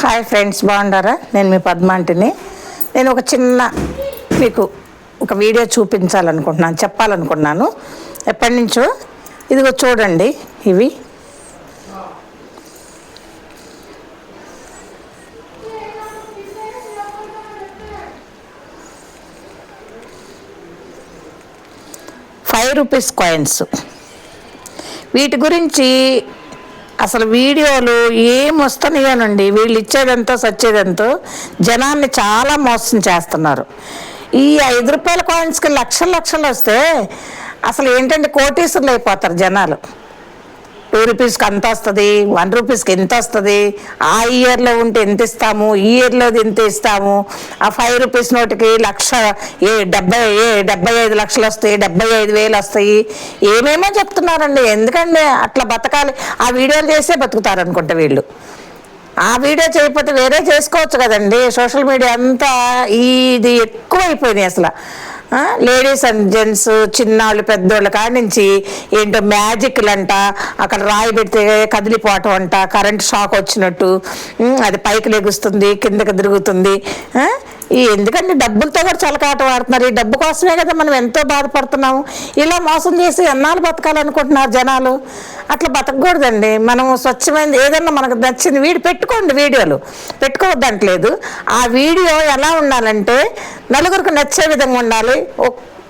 Hi friends బాగుండారా నేను మీ పద్మాంటిని. నేను ఒక చిన్న మీకు ఒక వీడియో చూపించాలనుకుంటున్నాను చెప్పాలనుకున్నాను ఎప్పటి నుంచో? ఇదిగో చూడండి ఇవి. ఫైవ్ రూపీస్ కాయిన్స్ వీటి గురించి అసలు వీడియోలు ఏం వస్తున్నాయోనండి? వీళ్ళు ఇచ్చేదంతో సచ్చేదంతో జనాన్ని చాలా మోసం చేస్తున్నారు. ఈ ఐదు రూపాయల కాయిన్స్కి లక్షలు లక్షలు వస్తే అసలు ఏంటంటే కోటీసులు అయిపోతారు జనాలు. టూ రూపీస్కి అంత వస్తుంది వన్ రూపీస్కి ఎంత వస్తుంది ఆ ఇయర్లో ఉంటే ఎంత ఇస్తాము ఈ ఇయర్లో ఎంత ఇస్తాము ఆ ఫైవ్ రూపీస్ నోటికి లక్ష ఏ డెబ్బై ఏ డెబ్బై ఐదు లక్షలు వస్తాయి డెబ్బై ఐదు వేలు వస్తాయి ఏమేమో చెప్తున్నారండి. ఎందుకండి అట్లా బతకాలి? ఆ వీడియోలు చేసే బతుకుతారు అనుకుంటా వీళ్ళు. ఆ వీడియో చేయకపోతే వేరే చేసుకోవచ్చు కదండి. సోషల్ మీడియా అంతా ఇది ఎక్కువైపోయినాయి అసలు. లేడీస్ అండ్ జెంట్స్ చిన్నవాళ్ళు పెద్దోళ్ళ కాడి నుంచి ఏంటో మ్యాజిక్లు అంట అక్కడ రాయి పెడితే కదిలిపోవటం అంట కరెంట్ షాక్ వచ్చినట్టు అది పైకి లెగుస్తుంది కిందకి తిరుగుతుంది ఆ? ఈ ఎందుకంటే డబ్బులతో కూడా చలకాట వాడుతున్నారు. ఈ డబ్బు కోసమే కదా మనం ఎంతో బాధపడుతున్నాము. ఇలా మోసం చేసి ఎన్నాళ్ళు బతకాలనుకుంటున్నారు జనాలు? అట్లా బతకూడదండి మనం స్వచ్ఛమైనది ఏదన్నా మనకు నచ్చింది వీడి పెట్టుకోండి వీడియోలు. పెట్టుకోవద్దంటలేదు. ఆ వీడియో ఎలా ఉండాలంటే నలుగురికి నచ్చే విధంగా ఉండాలి.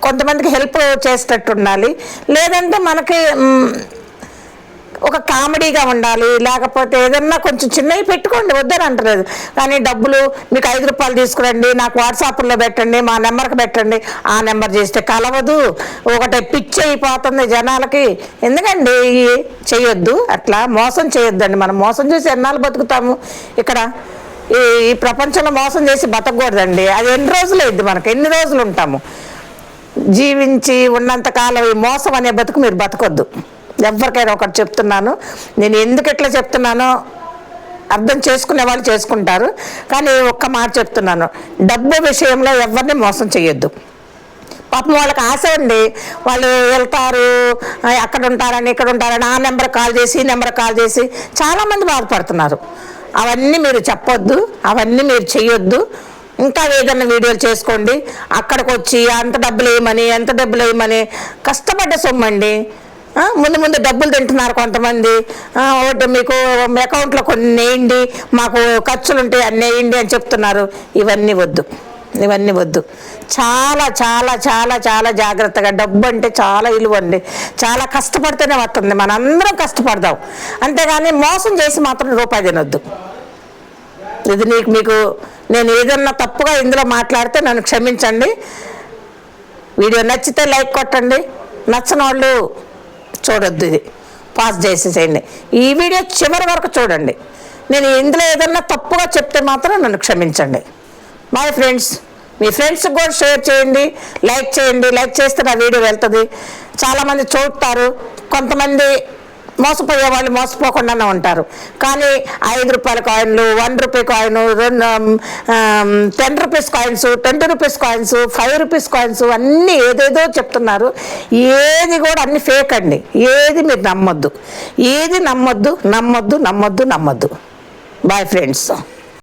కొంతమందికి హెల్ప్ చేసేటట్టు ఉండాలి. లేదంటే మనకి ఒక కామెడీగా ఉండాలి లేకపోతే ఏదన్నా కొంచెం చిన్నవి పెట్టుకోండి వద్దని అంటలేదు. కానీ డబ్బులు మీకు ఐదు రూపాయలు తీసుకురండి నాకు వాట్సాప్లో పెట్టండి మా నెంబర్కి పెట్టండి ఆ నెంబర్ చేస్తే కలవదు. ఒకటి పిచ్చి అయిపోతుంది జనాలకి. ఎందుకండి ఈ చేయొద్దు? అట్లా మోసం చేయొద్దండి మనం. మోసం చేసి ఎన్నాళ్ళు బతుకుతాము? ఇక్కడ ఈ ఈ ప్రపంచంలో మోసం చేసి బతకూడదండి. అది ఎన్ని రోజులు అయింది మనకి? ఎన్ని రోజులు ఉంటాము? జీవించి ఉన్నంతకాలం ఈ మోసం అనే బతుకు మీరు బతకొద్దు. ఎవరికైనా ఒకటి చెప్తున్నాను. నేను ఎందుకు ఎట్లా చెప్తున్నానో అర్థం చేసుకునే వాళ్ళు చేసుకుంటారు. కానీ ఒక్క మాట చెప్తున్నాను. డబ్బు విషయంలో ఎవరిని మోసం చేయొద్దు. పాపం వాళ్ళకి ఆశ ఉంది. వాళ్ళు వెళ్తారు అక్కడ ఉంటారని ఇక్కడ ఉంటారని ఆ నెంబర్ కాల్ చేసి ఈ నెంబర్ కాల్ చేసి చాలామంది బాధపడుతున్నారు. అవన్నీ మీరు చెప్పొద్దు. అవన్నీ మీరు చెయ్యొద్దు. ఇంకా ఏదైనా వీడియోలు చేసుకోండి. అక్కడికి వచ్చి అంత డబ్బులు వేయమని ఎంత డబ్బులు వేయమని కష్టపడ్డ సొమ్మండి. ముందు ముందు డబ్బులు తింటున్నారు కొంతమంది. ఒకటి మీకు అకౌంట్లో కొన్ని వేయండి మాకు ఖర్చులు ఉంటాయి అన్నీ వేయండి అని చెప్తున్నారు. ఇవన్నీ వద్దు. ఇవన్నీ వద్దు. చాలా చాలా చాలా చాలా జాగ్రత్తగా డబ్బు అంటే చాలా విలువ అండి చాలా కష్టపడితేనే వస్తుంది. మనందరం కష్టపడదాం. అంతేగాని మోసం చేసి మాత్రం రూపాయి తినొద్దు. ఇది నీకు మీకు నేను ఏదన్నా తప్పుగా ఇందులో మాట్లాడితే నన్ను క్షమించండి. వీడియో నచ్చితే లైక్ కొట్టండి. నచ్చని వాళ్ళు చూడొద్దు ఇది. పాస్ చేసేసేయండి. ఈ వీడియో చివరి వరకు చూడండి. నేను ఇందులో ఏదన్నా తప్పుగా చెప్తే మాత్రం నన్ను క్షమించండి. మై ఫ్రెండ్స్ మీ ఫ్రెండ్స్కి కూడా షేర్ చేయండి. లైక్ చేయండి. లైక్ చేస్తే నా వీడియో వెళ్తుంది. చాలామంది చూస్తారు కొంతమంది మోసపోయే వాళ్ళు మోసపోకుండానే ఉంటారు. కానీ ఐదు రూపాయల కాయిన్లు వన్ రూపీ కాయిన్ రెండు ten rupees coins twenty rupees coins five rupees coins అన్నీ ఏదేదో చెప్తున్నారు. ఏది కూడా అన్ని ఫేక్ అండి. ఏది మీరు నమ్మొద్దు. ఏది నమ్మొద్దు నమ్మొద్దు నమ్మొద్దు నమ్మొద్దు. Bye friends